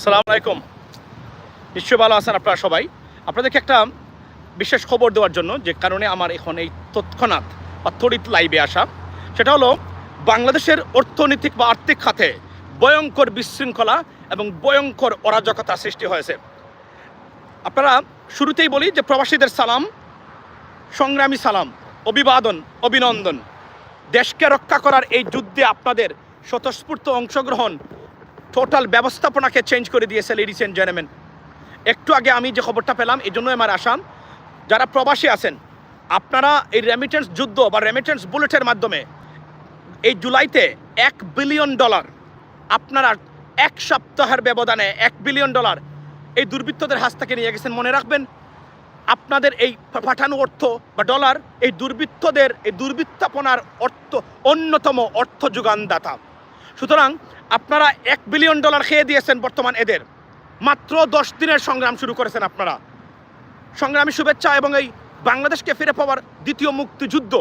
সালাম আলাইকুম। নিশ্চয়ই ভালো আছেন আপনারা সবাই। আপনাদেরকে একটা বিশেষ খবর দেওয়ার জন্য যে কারণে আমার এখন এই তৎক্ষণাৎ বা তড়িৎ লাইভে আসা, সেটা হলো বাংলাদেশের অর্থনৈতিক বা আর্থিক খাতে ভয়ঙ্কর বিশৃঙ্খলা এবং ভয়ঙ্কর অরাজকতা সৃষ্টি হয়েছে। আপনারা শুরুতেই বলি যে প্রবাসীদের সালাম, সংগ্রামী সালাম, অভিবাদন, অভিনন্দন। দেশকে রক্ষা করার এই যুদ্ধে আপনাদের স্বতঃস্ফূর্ত অংশগ্রহণ টোটাল ব্যবস্থাপনাকে চেঞ্জ করে দিয়েছে লেডিস অ্যান্ড জেন্টলম্যান একটু আগে আমি যে খবরটা পেলাম, এই জন্যই আমার আসাম যারা প্রবাসী আছেন, আপনারা এই রেমিটেন্স যুদ্ধ বা রেমিটেন্স বুলেটের মাধ্যমে এই জুলাইতে এক বিলিয়ন ডলার আপনারা এক সপ্তাহের ব্যবধানে এক বিলিয়ন ডলার এই দুর্বৃত্তদের হাত থেকে নিয়ে গেছেন। মনে রাখবেন, আপনাদের এই পাঠানো অর্থ বা ডলার এই দুর্বৃত্তদের, এই দুর্বৃত্তাপনার অর্থ অন্যতম অর্থ যোগানদাতা। সুতরাং আপনারা এক বিলিয়ন ডলার খেয়ে দিয়েছেন বর্তমান এদের। মাত্র দশ দিনের সংগ্রাম শুরু করেছেন আপনারা। সংগ্রামী শুভেচ্ছা এবং এই বাংলাদেশকে ফিরে পাওয়ার দ্বিতীয় মুক্তিযুদ্ধ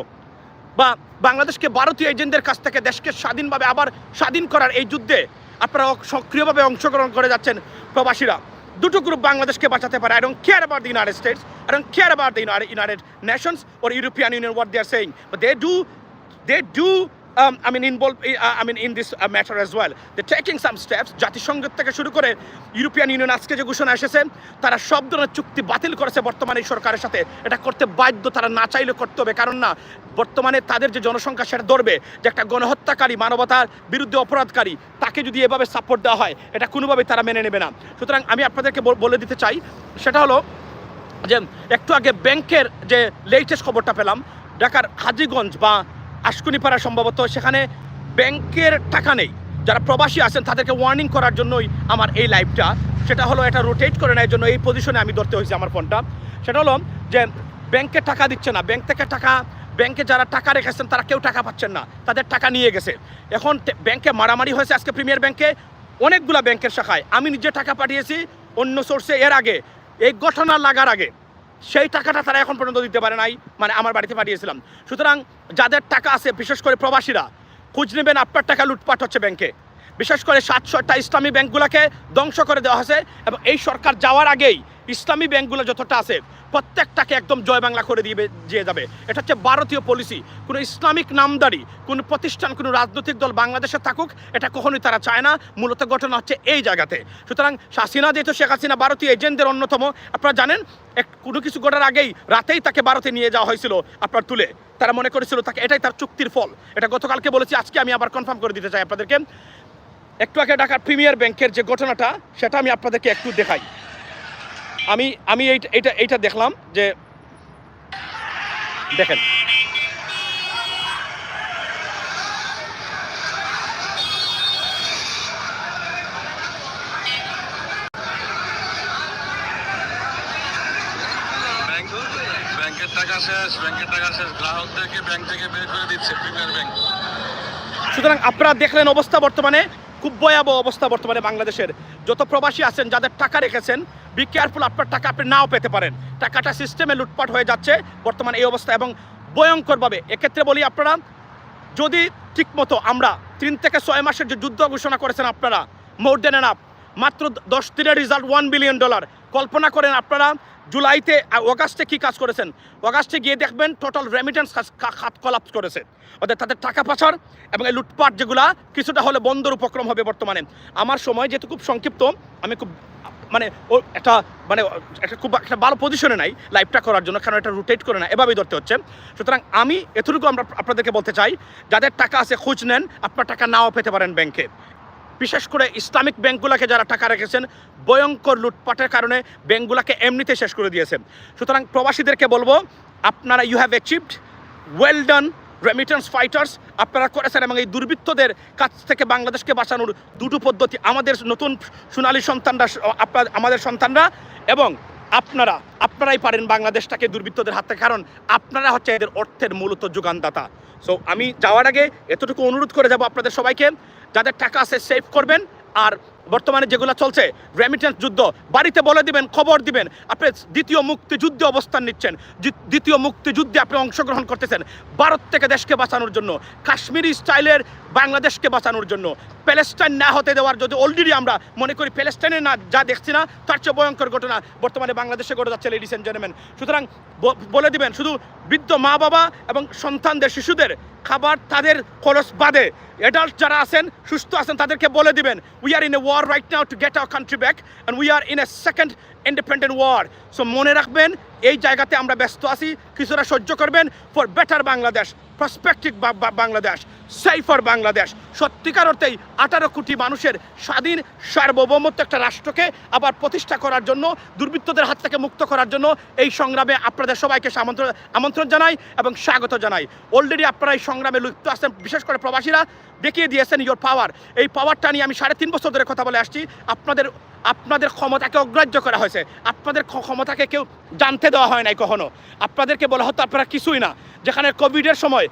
বা বাংলাদেশকে ভারতীয় এজেন্টদের কাছ থেকে দেশকে স্বাধীনভাবে আবার স্বাধীন করার এই যুদ্ধে আপনারা সক্রিয়ভাবে অংশগ্রহণ করে যাচ্ছেন প্রবাসীরা। দুটো গ্রুপ বাংলাদেশকে বাঁচাতে পারে। I don't care about the United States I don't care about the United Nations or European Union what they are saying they do they do um, I mean, involved, uh, I mean, in this uh, matter as well. They're taking some steps. জাতিসংঘ থেকে শুরু করে European union আজকে যে ঘোষণা এসেছে তারা সব ধরনের চুক্তি বাতিল করেছে বর্তমানে এই সরকারের সাথে এটা করতে বাধ্য তারা না চাইলে করতে হবে কারণ না বর্তমানে তাদের যে জনসংখ্যা সেটা ধরবে যে একটা গণহত্যাকারী মানবতার বিরুদ্ধে অপরাধকারী তাকে যদি এভাবে সাপোর্ট দেওয়া হয় এটা কোনোভাবেই তারা মেনে নেবে না সুতরাং আমি আপনাদেরকে বলে দিতে চাই সেটা হলো যে একটু আগে ব্যাংকের যে লেটেস্ট খবরটা পেলাম ঢাকার হাজিগঞ্জ বা আশকুনিপাড়া সম্ভবত, সেখানে ব্যাংকের টাকা নেই। যারা প্রবাসী আছেন, তাদেরকে ওয়ার্নিং করার জন্যই আমার এই লাইভটা সেটা হলো এটা রোটেট করে নেওয়ার জন্য এই পজিশনে আমি ধরতে হয়েছি আমার ফোনটা সেটা হলো যে, ব্যাংকে টাকা দিচ্ছে না। ব্যাংক থেকে টাকা, ব্যাংকে যারা টাকা রেখেছেন, তারা কেউ টাকা পাচ্ছেন না। তাদের টাকা নিয়ে গেছে। এখন ব্যাংকে মারামারি হয়েছে আজকে প্রিমিয়ার ব্যাংকে। অনেকগুলা ব্যাংকের শাখায়। আমি নিজে টাকা পাঠিয়েছি অন্য সোর্সে এর আগে। এই ঘটনা লাগার আগে। সেই টাকাটা তারা এখন পর্যন্ত দিতে পারে নাই মানে আমার বাড়িতে পাঠিয়েছিলাম। সুতরাং যাদের টাকা আছে, বিশেষ করে প্রবাসীরা, খুঁজ নেবেন, আপনার টাকা লুটপাট হচ্ছে ব্যাংকে। বিশেষ করে সাতশোটা ইসলামী ব্যাংকগুলোকে ধ্বংস করে দেওয়া হয়েছে এবং এই সরকার যাওয়ার আগেই ইসলামী ব্যাংকগুলো যতটা আছে প্রত্যেকটাকে একদম জয় বাংলা করে দিয়ে দিয়ে যাবে। এটা হচ্ছে ভারতীয় পলিসি কোনো ইসলামিক নামদারি, কোনো প্রতিষ্ঠান, কোনো রাজনৈতিক দল বাংলাদেশে থাকুক, এটা কখনোই তারা চায় না। মূলত ঘটনা হচ্ছে এই জায়গাতে। সুতরাং হাসিনা যেহেতু শেখ হাসিনা ভারতীয় এজেন্টদের অন্যতম, আপনারা জানেন, এক কোনো কিছু ঘটার আগেই রাতেই তাকে ভারতে নিয়ে যাওয়া হয়েছিল আপনার তুলে। তারা মনে করেছিল তাকে, এটাই তার চুক্তির ফল। এটা গতকালকে বলেছি, আজকে আমি আবার কনফার্ম করে দিতে চাই আপনাদেরকে। একটু আগে ঢাকার প্রিমিয়ার ব্যাংকের যে ঘটনাটা সেটা আমি আপনাদেরকে একটু দেখাই। আমি আমি এইটা এইটা এইটা দেখলাম যে দেখেন। ব্যাংকের টাকা শেষ ব্যাংকের টাকা শেষ। গ্রাহকদেরকে ব্যাংক থেকে বের করে দিচ্ছে প্রিমিয়ার ব্যাংক। সুতরাং আপনারা দেখলেন অবস্থা বর্তমানে। খুব ভয়াবহ অবস্থা বর্তমানে বাংলাদেশের। যত প্রবাসী আছেন, যাদের টাকা রেখেছেন বি কেয়ারফুল আপনার টাকা আপনি নাও পেতে পারেন। টাকাটা সিস্টেমে লুটপাট হয়ে যাচ্ছে বর্তমানে এই অবস্থা এবং ভয়ঙ্করভাবে। এক্ষেত্রে বলি আপনারা, যদি ঠিকমতো আমরা তিন থেকে ছয় মাসের যে যুদ্ধ ঘোষণা করেছেন আপনারা মোর দেন এনাফ মাত্র দশ দিনের রেজাল্ট ওয়ান বিলিয়ন ডলার কল্পনা করেন আপনারা, জুলাইতে অগাস্টে কি কাজ করেছেন? অগাস্টে গিয়ে দেখবেন টোটাল রেমিটেন্স খাত কলাপস করেছে। অর্থাৎ তাদের টাকা পাচার এবং এই লুটপাট যেগুলা, কিছুটা হলে বন্ধর উপক্রম হবে বর্তমানে। আমার সময় যেহেতু খুব সংক্ষিপ্ত, আমি খুব মানে ও, একটা মানে একটা খুব একটা ভালো পজিশনে নাই লাইভটা করার জন্য, কারণ এটা রোটেট করে না, এভাবেই ধরতে হচ্ছে। সুতরাং আমি এতটুকু আমরা আপনাদেরকে বলতে চাই, যাদের টাকা আছে খোঁজ নেন, আপনার টাকা নাও পেতে পারেন ব্যাংকে বিশেষ করে ইসলামিক ব্যাংকগুলোকে যারা টাকা রেখেছেন, ভয়ঙ্কর লুটপাটের কারণে ব্যাংকগুলোকে এমনিতে শেষ করে দিয়েছেন। সুতরাং প্রবাসীদেরকে বলব, আপনারা you have achieved well done remittance fighters আপনারা করেছেন এবং এই দুর্বৃত্তদের কাছ থেকে বাংলাদেশকে বাঁচানোর দুটো পদ্ধতি আমাদের নতুন সোনালী সন্তানরা, আপনার, আমাদের সন্তানরা এবং আপনারা, আপনারাই পারেন বাংলাদেশটাকে দুর্বৃত্তদের হাত, কারণ আপনারা হচ্ছে এদের অর্থের মূলত যোগানদাতা। সো আমি যাওয়ার আগে এতটুকু অনুরোধ করে যাব আপনাদের সবাইকে। যাদের টাকা আছে সেভ করবেন। আর বর্তমানে যেগুলো চলছে রেমিটেন্স যুদ্ধ, বাড়িতে বলে দিবেন, খবর দিবেন। আপনি দ্বিতীয় মুক্তিযুদ্ধে অবস্থান নিচ্ছেন। দ্বিতীয় মুক্তিযুদ্ধে আপনি অংশগ্রহণ করতেছেন ভারত থেকে দেশকে বাঁচানোর জন্য, কাশ্মীরি স্টাইলের বাংলাদেশকে বাঁচানোর জন্য। প্যালেস্টাইন না হতে দেওয়ার যদি অলরেডি আমরা মনে করি প্যালেস্টাইনে না যা দেখছি না, তার চেয়ে ভয়ঙ্কর ঘটনা বর্তমানে বাংলাদেশে ঘটে যাচ্ছে লেডিস এন্ড জেন্টলম্যান সুতরাং বলে দিবেন, শুধু বৃদ্ধ মা বাবা এবং সন্তানদের, শিশুদের খাবার তাদের খরচ বাদে। অ্যাডাল্ট যারা আছেন, সুস্থ আছেন, তাদেরকে বলে দিবেন we are in a war right now to get our country back and we are in a second independent war so মনে রাখবেন, এই জায়গাতে আমরা ব্যস্ত আছি, কিছুটা সহ্য করবেন for better Bangladesh prospective Bangladesh safe for Bangladesh সত্যিকার অর্থেই আঠারো কোটি মানুষের স্বাধীন, সার্বভৌমত্ব একটা রাষ্ট্রকে আবার প্রতিষ্ঠা করার জন্য, দুর্বৃত্তদের হাত থেকে মুক্ত করার জন্য এই সংগ্রামে আপনাদের সবাইকে আমন্ত্রণ আমন্ত্রণ জানাই এবং স্বাগত জানাই। অলরেডি আপনারা এই সংগ্রামে লুপ্ত আছেন, বিশেষ করে প্রবাসীরা। দেখিয়ে দিয়েছেন ইয়োর পাওয়ার এই পাওয়ারটা নিয়ে আমি সাড়ে তিন বছর ধরে কথা বলে আসছি। আপনাদের আপনাদের ক্ষমতাকে অগ্রাহ্য করা হয়েছে। আপনাদের ক্ষমতাকে কেউ জানতে দেওয়া হয় নাই কখনো। আপনাদেরকে বলা হতো আপনারা কিছুই না। যেখানে কোভিডের সময়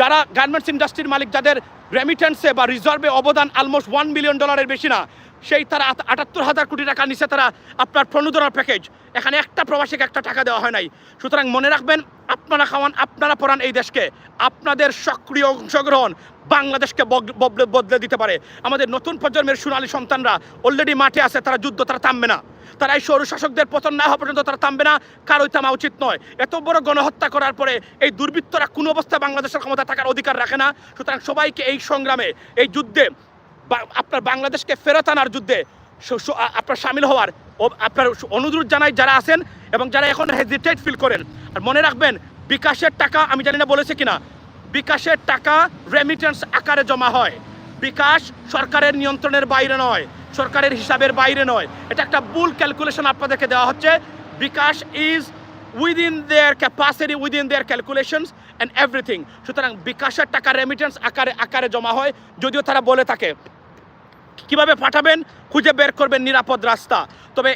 যারা গার্মেন্টস ইন্ডাস্ট্রির মালিক, যাদের রেমিটেন্সে বা রিজার্ভে অবদান অলমোস্ট ওয়ান মিলিয়ন ডলারের বেশি না সেই তারা আটাত্তর হাজার কোটি টাকা নিচে তারা আপনার প্রণোদনার প্যাকেজ এখানে একটা প্রবাসীকে একটা টাকা দেওয়া হয় নাই। সুতরাং মনে রাখবেন, আপনারা খাওয়ান, আপনারা পড়ান এই দেশকে। আপনাদের সক্রিয় অংশগ্রহণ বাংলাদেশকে বদলে দিতে পারে। আমাদের নতুন প্রজন্মের সোনালী সন্তানরা অলরেডি মাঠে আছে, তারা যুদ্ধ, তারা থামবে না। তারা এই সৌরশাসকদের পতন না হওয়া পর্যন্ত তারা থামবে না, কারোই থামা উচিত নয়। এত বড় গণহত্যা করার পরে এই দুর্বৃত্তরা কোনো অবস্থায় বাংলাদেশের ক্ষমতা থাকার অধিকার রাখে না। সুতরাং সবাইকে এই সংগ্রামে, এই যুদ্ধে আপনার বাংলাদেশকে ফেরত আনার যুদ্ধে আপনার সামিল হওয়ার আপনার অনুরোধ জানাই যারা আছেন এবং যারা এখন হেজিটেট ফিল করেন। আর মনে রাখবেন, বিকাশের টাকা আমি জানি না বলেছে কিনা, বিকাশের টাকা রেমিটেন্স আকারে জমা হয়। বিকাশ সরকারের নিয়ন্ত্রণের বাইরে নয়, সরকারের হিসাবের বাইরে নয়। এটা একটা ভুল ক্যালকুলেশন আপনাদেরকে দেওয়া হচ্ছে। BKash is within their capacity within their calculations and everything সুতরাং বিকাশের টাকা রেমিটেন্স আকারে আকারে জমা হয়, যদিও তারা বলে থাকে। কীভাবে পাঠাবেন? খুঁজে বের করবেন নিরাপদ রাস্তা। তবে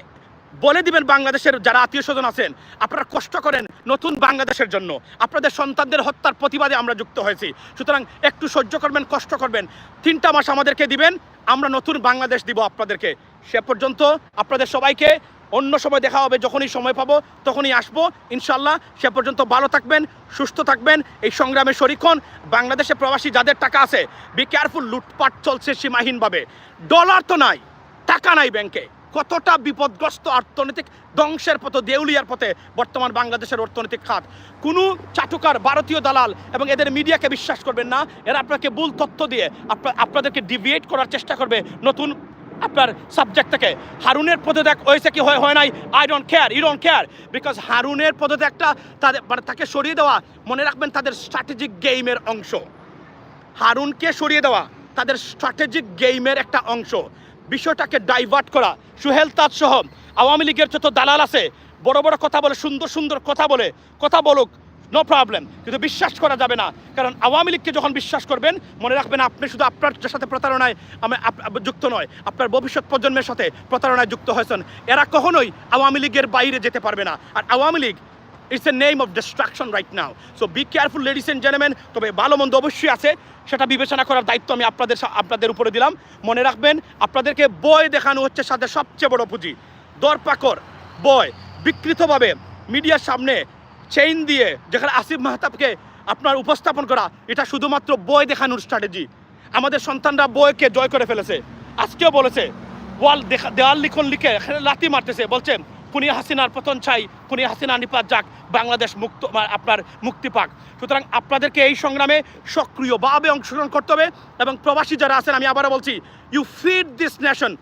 বলে দিবেন বাংলাদেশের যারা আত্মীয় স্বজন আছেন, আপনারা কষ্ট করেন নতুন বাংলাদেশের জন্য। আপনাদের সন্তানদের হত্যার প্রতিবাদে আমরা যুক্ত হয়েছি। সুতরাং একটু সহ্য করবেন, কষ্ট করবেন। তিনটা মাস আমাদেরকে দিবেন, আমরা নতুন বাংলাদেশ দিব আপনাদেরকে। সে পর্যন্ত আপনাদের সবাইকে অন্য সময় দেখা হবে, যখনই সময় পাবো, তখনই আসব। ইনশাল্লাহ সে পর্যন্ত ভালো থাকবেন, সুস্থ থাকবেন। এই সংগ্রামে শরিক হন। বাংলাদেশে প্রবাসী যাদের টাকা আছে বি কেয়ারফুল লুটপাট চলছে সীমাহীনভাবে। ডলার তো নাই, টাকা নাই ব্যাংকে। কতটা বিপদগ্রস্ত অর্থনৈতিক ধ্বংসের পথে, দেউলিয়ার পথে বর্তমান বাংলাদেশের অর্থনৈতিক খাত। কোনো চাটুকার ভারতীয় দালাল এবং এদের মিডিয়াকে বিশ্বাস করবেন না। এরা আপনাকে ভুল তথ্য দিয়ে, আপনা- আপনাদেরকে ডিভিয়েট করার চেষ্টা করবে নতুন আপনার সাবজেক্ট থেকে। হারুনের পদত্যাগ হয়েছে কি হয় নাই? I don't care you don't care because হারুনের পদত্যাগটা তাদের মানে তাকে সরিয়ে দেওয়া, মনে রাখবেন তাদের স্ট্র্যাটেজিক গেমের অংশ। হারুনকে সরিয়ে দেওয়া তাদের স্ট্র্যাটেজিক গেমের একটা অংশ। বিষয়টাকে ডাইভার্ট করা। সুহেল তাজ সহ আওয়ামী লীগের যত দালাল আছে, বড় বড় কথা বলে, সুন্দর সুন্দর কথা বলে, কথা বলুক নো প্রবলেম কিন্তু বিশ্বাস করা যাবে না। কারণ আওয়ামী লীগকে যখন বিশ্বাস করবেন, মনে রাখবেন আপনি শুধু আপনার সাথে প্রতারণায় আমি যুক্ত নয়, আপনার ভবিষ্যৎ প্রজন্মের সাথে প্রতারণায় যুক্ত হয়েছেন। এরা কখনোই আওয়ামী লীগের বাইরে যেতে পারবে না। আর Awami League it's a name of destruction right now so be careful ladies and gentleman তবে ভালো মন্দ অবশ্যই আছে। সেটা বিবেচনা করার দায়িত্ব আমি আপনাদের আপনাদের উপরে দিলাম। মনে রাখবেন, আপনাদেরকে বয় দেখানো হচ্ছে সাথে সবচেয়ে বড় পুঁজি। দরপাকর বয় বিকৃতভাবে, মিডিয়ার সামনে চেইন দিয়ে যেখানে আসিফ মাহতাবকে আপনার উপস্থাপন করা, এটা শুধুমাত্র বই দেখানোর স্ট্র্যাটেজি আমাদের সন্তানরা বইকে জয় করে ফেলেছে। আজকেও বলেছে, ওয়াল দেখা দেওয়াল লিখন লিখে এখানে লাথি মারতেছে। বলছে খুনি হাসিনার পতন চাই খুনি হাসিনা নিপাত যাক, বাংলাদেশ মুক্ত আপনার মুক্তি পাক। সুতরাং আপনাদেরকে এই সংগ্রামে সক্রিয়ভাবে অংশগ্রহণ করতে হবে এবং প্রবাসী যারা আছেন, আমি আবারও বলছি ইউ ফিড দিস নেশন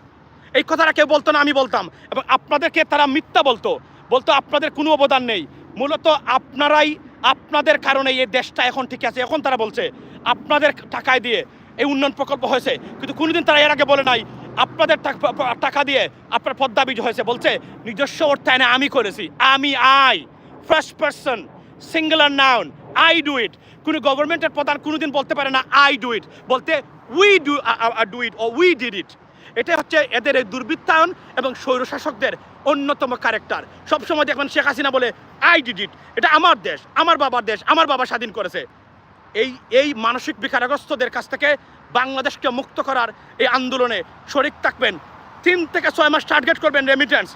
এই কথাটা কেউ বলতো না, আমি বলতাম। এবং আপনাদেরকে তারা মিথ্যা বলতো। বলতো, আপনাদের কোনো অবদান নেই। মূলত আপনারাই, আপনাদের কারণে এই দেশটা এখন ঠিক আছে। এখন তারা বলছে, আপনাদের টাকায় দিয়ে এই উন্নয়ন প্রকল্প হয়েছে। কিন্তু কোনোদিন তারা এর আগে বলে নাই, আপনাদের টাক- দিয়ে আপনার পদ্মা বীজ হয়েছে। বলছে, নিজস্ব অর্থায়নে আমি করেছি, আমি, I first person singular noun I do it কোনো গভর্নমেন্টের প্রধান কোনোদিন বলতে পারে না আই ডু ইট বলতে উই ডু ডু ইট ও উই ডিড ইট এটা হচ্ছে এদের এই দুর্বৃত্তায়ন এবং স্বৈরশাসকদের অন্যতম ক্যারেক্টার সবসময় দেখবেন শেখ হাসিনা বলে, আই ডিড ইট। এটা আমার দেশ, আমার বাবার দেশ, আমার বাবা স্বাধীন করেছে। এই এই মানসিক বিকারগ্রস্তদের কাছ থেকে বাংলাদেশকে মুক্ত করার এই আন্দোলনে শরিক থাকবেন। তিন থেকে ছয় মাস টার্গেট করবেন remittance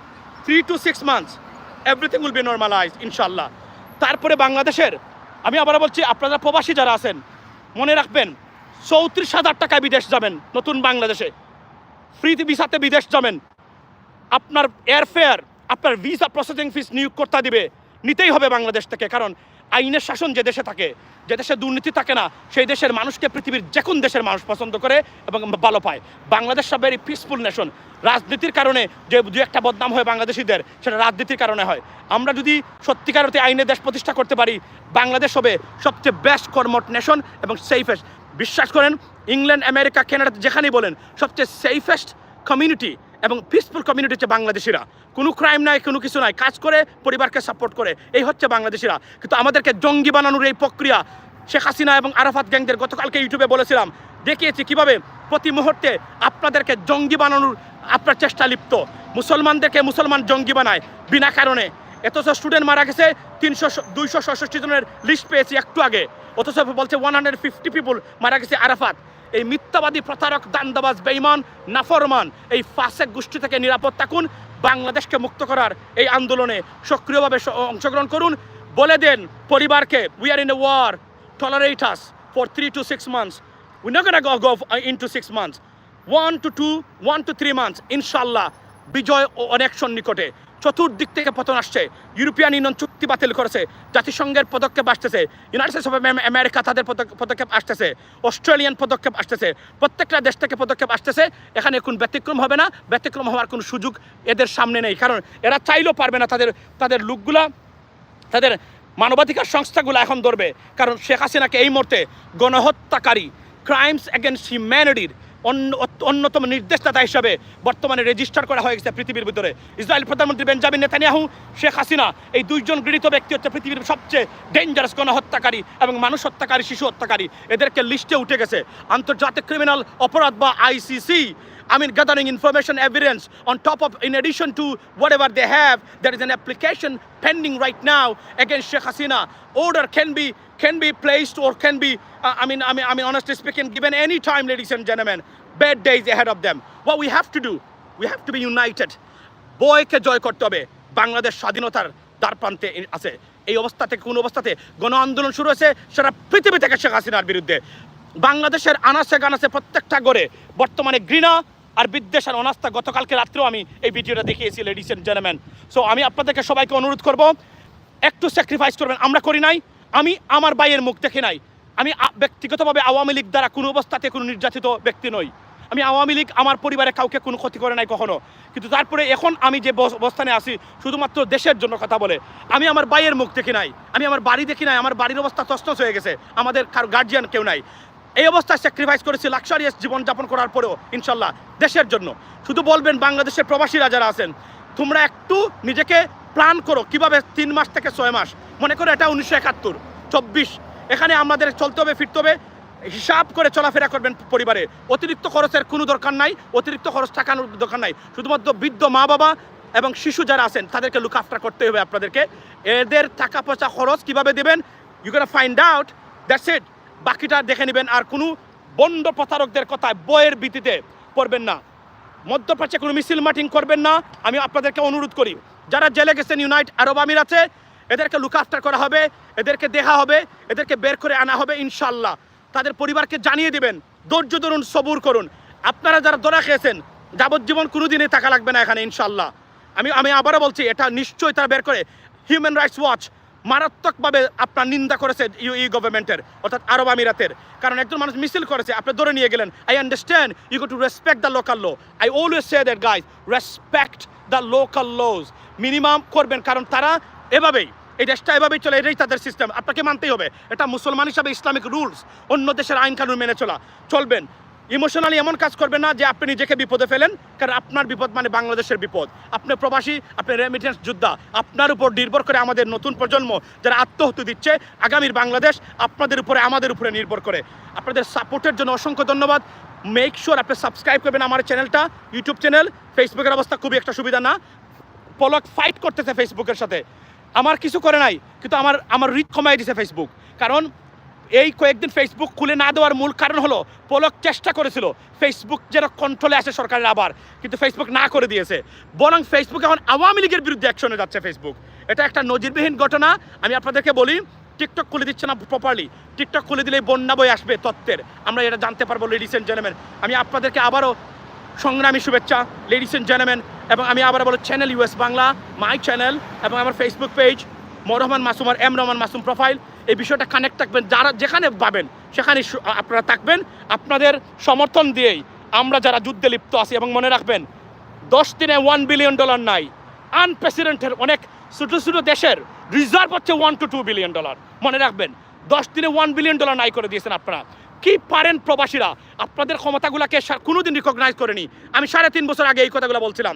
three to six months everything will be normalize ইনশাল্লাহ তারপরে বাংলাদেশের, আমি আবার বলছি, আপনারা প্রবাসী যারা আছেন, মনে রাখবেন, চৌত্রিশ হাজার টাকায় বিদেশ যাবেন নতুন বাংলাদেশে। ফ্রি ভিসাতে বিদেশ যাবেন। আপনার এয়ারফেয়ার আপনার ভিসা প্রসেসিং ফিস নিয়োগ করতে দিবে। নিতেই হবে বাংলাদেশ থেকে, কারণ আইনের শাসন যে দেশে থাকে, যে দেশে দুর্নীতি থাকে না, সেই দেশের মানুষকে পৃথিবীর যে কোন দেশের মানুষ পছন্দ করে এবং ভালো পায়। বাংলাদেশ সব ভেরি পিসফুল নেশন রাজনীতির কারণে যে দু একটা বদনাম হয় বাংলাদেশিদের, সেটা রাজনীতির কারণে হয়। আমরা যদি সত্যিকার অর্থে আইনের দেশ প্রতিষ্ঠা করতে পারি, বাংলাদেশ হবে সবচেয়ে বেস্ট কর্মট নেশন এবং সেফেস্ট বিশ্বাস করেন, ইংল্যান্ড, আমেরিকা কানাডা যেখানেই বলেন, সবচেয়ে সেফেস্ট কমিউনিটি এবং পিসফুল কমিউনিটি হচ্ছে বাংলাদেশিরা। কোনো ক্রাইম নাই, কোনো কিছু নাই। কাজ করে, পরিবারকে সাপোর্ট করে। এই হচ্ছে বাংলাদেশিরা। কিন্তু আমাদেরকে জঙ্গি বানানোর এই প্রক্রিয়া শেখ হাসিনা এবং আরাফাত গ্যাংদের গতকালকে ইউটিউবে বলেছিলাম। দেখিয়েছি কীভাবে প্রতি মুহূর্তে আপনাদেরকে জঙ্গি বানানোর আপনার চেষ্টা লিপ্ত। মুসলমানদেরকে মুসলমান জঙ্গি বানায় বিনা কারণে। এতচ স্টুডেন্ট মারা গেছে, তিনশো দুইশো ছষট্টি জনের লিস্ট পেয়েছি একটু আগে। অথচ বলছে ওয়ান হান্ড্রেড ফিফটি পিপুল মারা গেছে আরাফাত। এই মিথ্যাবাদী প্রতারক, দান্দাবাজ বেইমান নাফরমান, এই ফাসেক গোষ্ঠী থেকে নিরাপদ থাকুন, বাংলাদেশকে মুক্ত করার এই আন্দোলনে সক্রিয়ভাবে অংশগ্রহণ করুন। বলে দেন পরিবারকে we are in a war tolerate us for three to six months we go in to six months one two two one two three months ইনশাল্লাহ বিজয় ও অনেক সন্নিকটে। চতুর্দিক থেকে পতন আসছে। ইউরোপিয়ান ইউনিয়ন চুক্তি বাতিল করেছে। জাতিসংঘের পদক্ষেপ আসতেছে। ইউনাইটেড স্টেটস অফ আমেরিকা তাদের পদক- পদক্ষেপ আসতেছে। অস্ট্রেলিয়ান পদক্ষেপ আসতেছে। প্রত্যেকটা দেশ থেকে পদক্ষেপ আসতেছে। এখানে কোন ব্যতিক্রম হবে না। ব্যতিক্রম হওয়ার কোনো সুযোগ এদের সামনে নেই। কারণ এরা চাইলেও পারবে না তাদের তাদের লোকগুলা, তাদের মানবাধিকার সংস্থাগুলো এখন ধরবে। কারণ শেখ হাসিনাকে এই মুহূর্তে গণহত্যাকারী ক্রাইমস এগেনস্ট হিউম্যানিটির অন্যতম নির্দেশদাতা হিসাবে বর্তমানে রেজিস্টার করা হয়ে গেছে পৃথিবীর ভিতরে। ইসরায়েল প্রধানমন্ত্রী বেঞ্জামিন নেতানিয়াহু, শেখ হাসিনা, এই দুইজন গৃহীত ব্যক্তি হচ্ছে পৃথিবীর সবচেয়ে ডেঞ্জারাস গণহত্যাকারী এবং মানুষ হত্যাকারী, শিশু হত্যাকারী। এদেরকে লিস্টে উঠে গেছে। আন্তর্জাতিক ক্রিমিনাল অপরাধ বা ICC I mean, gathering information, evidence on top of, in addition to whatever they have, there is an application pending right now against Sheikh Hasina. Order can be can be placed or can be, uh, I mean, I mean, I mean, honestly speaking, given any time, ladies and gentlemen. Bad days ahead of them. What we have to do, we have to be united. বয়কে জয় করতে হবে বাংলাদেশ স্বাধীনতার দ্বার এ- আছে এই অবস্থা থেকে কোন অবস্থাতে গণ আন্দোলন শুরু হয়েছে সারা পৃথিবী থেকে শেখ হাসিনার বিরুদ্ধে বাংলাদেশের আনাসে গানাসে প্রত্যেকটা গড়ে বর্তমানে ঘৃণা আর বিদ্বেষ আর অনাস্থা গতকালকে রাত্রেও আমি এই ভিডিওটা দেখিয়েছি লেডিস এন্ড জেন্টলম্যান সো আমি আপনাদেরকে সবাইকে অনুরোধ করব, একটু স্যাক্রিফাইস করবেন। আমরা করি নাই, আমি আমার বাইয়ের মুখ দেখে নাই। আমি ব্যক্তিগতভাবে আওয়ামী লীগ দ্বারা কোনো অবস্থাতে কোনো নির্যাতিত ব্যক্তি নই। আমি আওয়ামী লীগ আমার পরিবারে কাউকে কোনো ক্ষতি করে নাই কখনো। কিন্তু তারপরে এখন আমি যে অবস্থানে আছি, শুধুমাত্র দেশের জন্য কথা বলে, আমি আমার ভাইয়ের মুখ দেখি নাই। আমি আমার বাড়ি দেখি নাই, আমার বাড়ির অবস্থা তছনছ হয়ে গেছে। আমাদের কার গার্জিয়ান কেউ নাই। এই অবস্থায় স্যাক্রিফাইস করেছি লাক্সারিয়াস জীবনযাপন করার পরেও, ইনশাল্লাহ, দেশের জন্য। শুধু বলবেন, বাংলাদেশের প্রবাসীরা যারা আছেন, তোমরা একটু নিজেকে প্ল্যান করো, কীভাবে তিন মাস থেকে ছয় মাস। মনে করো এটা উনিশশো একাত্তর, চব্বিশ। এখানে আমাদের চলতে হবে, ফিরতে হবে, হিসাব করে চলাফেরা করবেন পরিবারে। অতিরিক্ত খরচের কোনো দরকার নাই, অতিরিক্ত খরচ থাকানোর দরকার নাই। শুধুমাত্র বৃদ্ধ মা বাবা এবং শিশু যারা আছেন, তাদেরকে লুক আফটার করতে হবে আপনাদেরকে। এদের টাকা পয়সা খরচ কীভাবে দেবেন? You can find out that's it বাকিটা দেখে নেবেন আর কোনো বন্ড প্রতারকদের কথায় বইয়ের ভিত্তিতে পড়বেন না। মধ্যপ্রাচ্যে কোনো মিছিল মাটিং করবেন না, আমি আপনাদেরকে অনুরোধ করি। যারা জেলে গেছেন, ইউনাইট আরব আছে এদেরকে লুক করা হবে, এদেরকে দেখা হবে, এদেরকে বের করে আনা হবে ইনশাল্লাহ তাদের পরিবারকে জানিয়ে দিবেন, ধৈর্য ধরুন, সবুর করুন। আপনারা যারা দরা খেয়েছেন, যাবজ্জীবন কোনোদিনই টাকা লাগবে না এখানে ইনশাল্লাহ আমি আমি আবারও বলছি, এটা নিশ্চয়ই তারা বের করে। হিউম্যান রাইটস ওয়াচ মারাত্মকভাবে আপনার নিন্দা করেছে ইউ ই গভর্নমেন্টের অর্থাৎ আরব আমিরাতের। কারণ একজন মানুষ মিছিল করেছে, আপনি ধরে নিয়ে গেলেন I understand you go to respect the local law I always say that guys respect the local laws minimum করবেন, কারণ তারা এভাবেই, এই দেশটা এভাবেই চলে, এটাই তাদের সিস্টেম আপনাকে মানতেই হবে, এটা মুসলমান হিসাবে ইসলামিক রুলস অন্য দেশের আইন কানুন মেনে চলা। চলবেন। ইমোশনালি এমন কাজ করবেন না যে আপনি নিজেকে বিপদে ফেলেন, কারণ আপনার বিপদ মানে বাংলাদেশের বিপদ। আপনি প্রবাসী, আপনি রেমিটেন্স যোদ্ধা। আপনার উপর নির্ভর করে আমাদের নতুন প্রজন্ম যারা আত্মহত্যা দিচ্ছে, আগামীর বাংলাদেশ আপনাদের উপরে, আমাদের উপরে নির্ভর করে। আপনাদের সাপোর্টের জন্য অসংখ্য ধন্যবাদ। মেক শিওর আপনি সাবস্ক্রাইব করবেন আমার চ্যানেলটা ইউটিউব চ্যানেল ফেসবুকের অবস্থা খুবই একটা সুবিধা না। পলক ফাইট করতেছে ফেসবুকের সাথে। আমার কিছু করে নাই, কিন্তু আমার আমার রিচ কমাই দিছে ফেসবুক কারণ এই কয়েকদিন ফেসবুক খুলে না দেওয়ার মূল কারণ হলো পলক চেষ্টা করেছিল ফেসবুক যেন কন্ট্রোলে আসে সরকারের আবার, কিন্তু ফেসবুক না করে দিয়েছে। বরং ফেসবুক এখন আওয়ামী লীগের বিরুদ্ধে অ্যাকশনে যাচ্ছে ফেসবুক এটা একটা নজিরবিহীন ঘটনা। আমি আপনাদেরকে বলি টিকটক খুলে দিচ্ছে না প্রপারলি টিকটক খুলে দিলেই বন্যা বই আসবে তত্ত্বের। আমরা এটা জানতে পারব লেডিস এন্ড জেন্টলম্যান আমি আপনাদেরকে আবারও সংগ্রামী শুভেচ্ছা লেডিস এন্ড জেন্টলম্যান এবং আমি আবার বলো channel US Bangla my channel এবং আমার ফেসবুক পেজ মরহমান মাসুম আর এম রহমান মাসুম প্রোফাইল এই বিষয়টা কানেক্ট থাকবেন। যারা যেখানে পাবেন, সেখানে আপনারা থাকবেন। আপনাদের সমর্থন দিয়েই আমরা যারা যুদ্ধে লিপ্ত আছি এবং মনে রাখবেন, দশ দিনে ওয়ান বিলিয়ন ডলার নাই। আনপ্রেসিডেন্টের অনেক ছোটো ছোটো দেশের রিজার্ভ হচ্ছে one two two billion dollar মনে রাখবেন, দশ দিনে ওয়ান বিলিয়ন ডলার নাই করে দিয়েছেন আপনারা। কি পারেন প্রবাসীরা? আপনাদের ক্ষমতাগুলোকে কোনোদিন রিকগনাইজ করেনি। আমি সাড়ে তিন বছর আগে এই কথাগুলো বলছিলাম।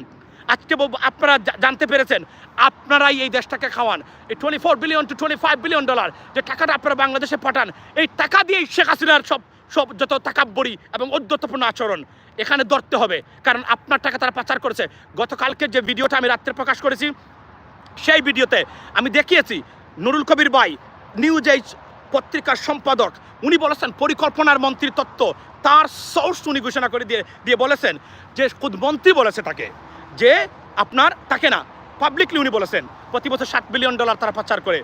আজকে আপনারা জানতে পেরেছেন, আপনারাই এই দেশটাকে খাওয়ান। এই twenty four billion to twenty five billion dollar যে টাকাটা আপনারা বাংলাদেশে পাঠান, এই টাকা দিয়েই শেখ হাসিনার সব সব যত তাকাব্বরি এবং ঔদ্ধত্যপূর্ণ আচরণ এখানে ধরতে হবে। কারণ আপনার টাকা তারা পাচার করেছে। গতকালকে যে ভিডিওটা আমি রাত্রে প্রকাশ করেছি, সেই ভিডিওতে আমি দেখিয়েছি নুরুল কবির ভাই, নিউজ এইজ পত্রিকার সম্পাদক, উনি বলেছেন, পরিকল্পনার মন্ত্রীর তত্ত্ব, তার সোর্স উনি ঘোষণা করে দিয়ে দিয়ে বলেছেন যে মন্ত্রী বলেছে তাকে। যে আপনার তাকে না। পাবলিকলি উনি বলেছেন, প্রতি বছর ষাট বিলিয়ন ডলার তারা পাচার করে।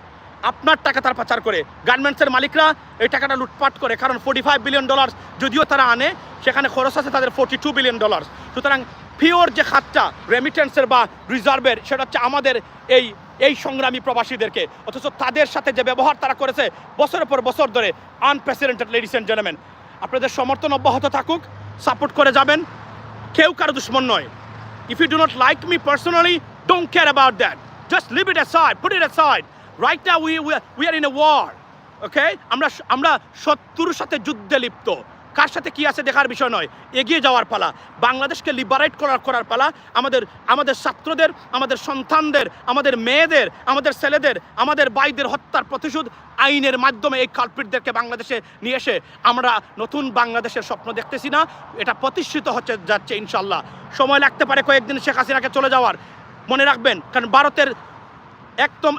আপনার টাকা তারা পাচার করে। গার্মেন্টসের মালিকরা এই টাকাটা লুটপাট করে, কারণ ফোর্টি ফাইভ বিলিয়ন ডলার যদিও তারা আনে, সেখানে খরচ আছে তাদের ফোর্টি টু বিলিয়ন ডলার সুতরাং পিওর যে খাতটা রেমিটেন্সের বা রিজার্ভের সেটা হচ্ছে আমাদের এই এই সংগ্রামী প্রবাসীদেরকে। অথচ তাদের সাথে যে ব্যবহার তারা করেছে, বছরের পর বছর ধরে আনপ্রেসিডেন্টেড লেডিস অ্যান্ড জেন্টলম্যান আপনাদের সমর্থন অব্যাহত থাকুক সাপোর্ট করে যাবেন। কেউ কারও দুশ্মন নয়। If you do not like me personally, don't care about that. Just leave it aside, put it aside. Right now, we, we, we are in a war. Okay? আমরা আমরা শত্রুর সাথে যুদ্ধে লিপ্ত কার সাথে কি আছে দেখার বিষয় নয়। এগিয়ে যাওয়ার পালা। বাংলাদেশকে লিবারেট করার করার পালা। আমাদের আমাদের ছাত্রদের, আমাদের সন্তানদের, আমাদের মেয়েদের, আমাদের ছেলেদের, আমাদের বাইদের হত্যার প্রতিশোধ আইনের মাধ্যমে এই কালপিটদেরকে বাংলাদেশে নিয়ে এসে আমরা নতুন বাংলাদেশের স্বপ্ন দেখতেছি না। এটা প্রতিষ্ঠিত হচ্ছে, যাচ্ছে ইনশাল্লাহ সময় লাগতে পারে কয়েকদিন শেখ হাসিনাকে চলে যাওয়ার। মনে রাখবেন, কারণ ভারতের একদম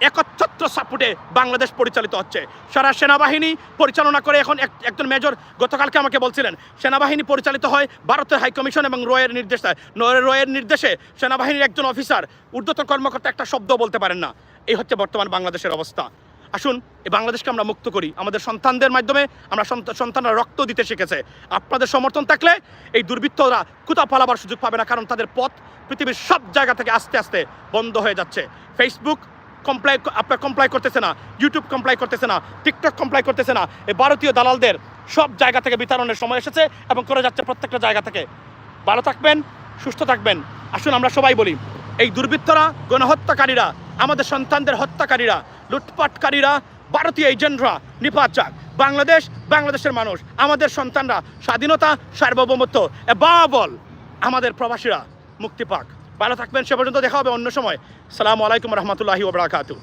একচ্ছত্র সাপোর্টে বাংলাদেশ পরিচালিত হচ্ছে। সারা সেনাবাহিনী পরিচালনা করে এখন এক- একজন মেজর গতকালকে আমাকে বলছিলেন, সেনাবাহিনী পরিচালিত হয় ভারতের হাইকমিশন এবং রয়ের নির্দেশে রয়ের নির্দেশে সেনাবাহিনীর একজন অফিসার ঊর্ধ্বতন কর্মকর্তা একটা শব্দ বলতে পারেন না। এই হচ্ছে বর্তমান বাংলাদেশের অবস্থা। আসুন, এই বাংলাদেশকে আমরা মুক্ত করি। আমাদের সন্তানদের মাধ্যমে আমরা সন্তানরা রক্ত দিতে শিখেছে। আপনাদের সমর্থন থাকলে এই দুর্বৃত্তরা কোথাও পালাবার সুযোগ পাবে না, কারণ তাদের পথ পৃথিবীর সব জায়গা থেকে আস্তে আস্তে বন্ধ হয়ে যাচ্ছে। ফেসবুক কমপ্লাই আপনার কমপ্লাই করতেছে না ইউটিউব কমপ্লাই করতেছে না টিকটক কমপ্লাই করতেছে না, এই ভারতীয় দালালদের সব জায়গা থেকে বিতরণের সময় এসেছে এবং করে যাচ্ছে প্রত্যেকটা জায়গা থেকে। ভালো থাকবেন, সুস্থ থাকবেন। আসুন আমরা সবাই বলি, এই দুর্বৃত্তরা, গণহত্যাকারীরা, আমাদের সন্তানদের হত্যাকারীরা, লুটপাটকারীরা, ভারতীয় এজেন্টরা, নিপাত যাক। বাংলাদেশ, বাংলাদেশের মানুষ, আমাদের সন্তানরা, স্বাধীনতা, সার্বভৌমত্ব বাবল, আমাদের প্রবাসীরা, মুক্তি পাক। ভালো থাকবেন সে পর্যন্ত দেখা হবে অন্য সময়। সালামু আলাইকুম রহমতুল্লাহি ওবরাকাতু